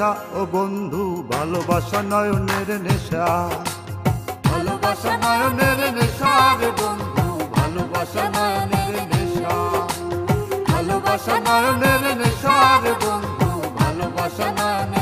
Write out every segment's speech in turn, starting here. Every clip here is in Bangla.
মেশা ও বন্ধু, ভালোবাসা নয়নের নেশা। ভালোবাসা নয়নের নেশা রে বন্ধু, ভালোবাসা নয়নের নেশা। ভালোবাসা নয়নের নেশা রে বন্ধু, ভালোবাসা নয়নের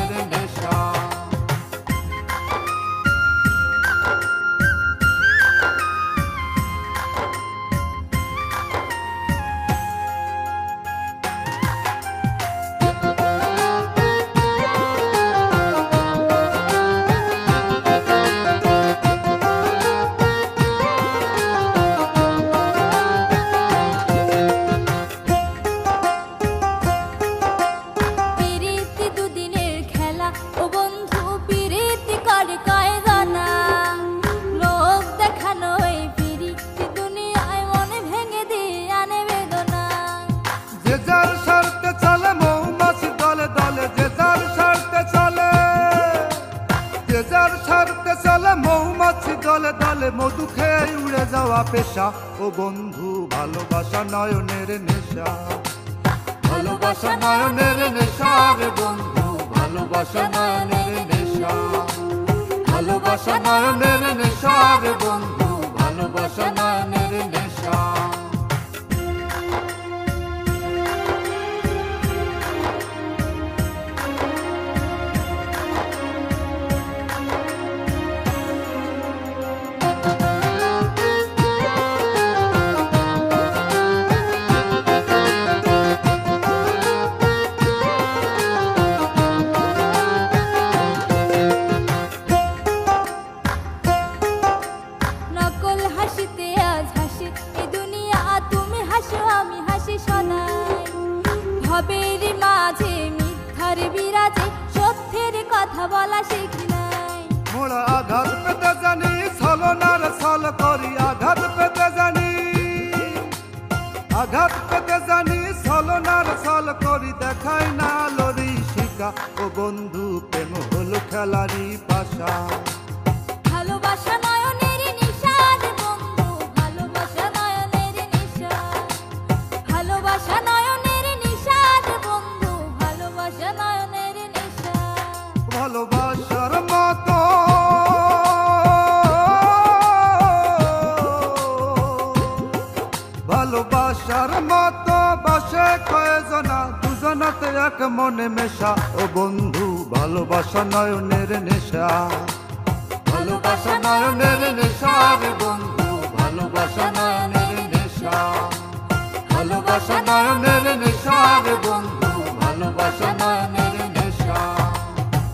যার স্বার্থে চলে মৌমাছি দলে দলে, মধু খেয়ে উড়ে যাওয়া পেশা। ও বন্ধু, ভালোবাসা নয়নের নেশা। ভালোবাসা নয়নের নেশা রে বন্ধু, ভালোবাসা নয়নের নেশা। ভালোবাসা নয়নের নেশা রে বন্ধু, ভালোবাসা নয়নের নেশা। ভবের মাঝে মিথ্যার বিরাজে, সত্যের কথা বলা শিখি নাই। মোড়া আঘাত পেতে জানি, ছলনার ছল করি আঘাত পেতে জানি। আঘাত পেতে জানি, ছলনার ছল করি দেখাই না লরি শিকা। ও বন্ধু, প্রেম হলো খেলারি পাশা। মতো বাসে কয়জনা, দুজনাতে এক মনে মেশা। ও বন্ধু, ভালোবাসা নয়নের নেশা। ভালোবাসা নয়নের নেশা রে বন্ধু, ভালোবাসা নয়নের নেশা। ভালোবাসা নয়নের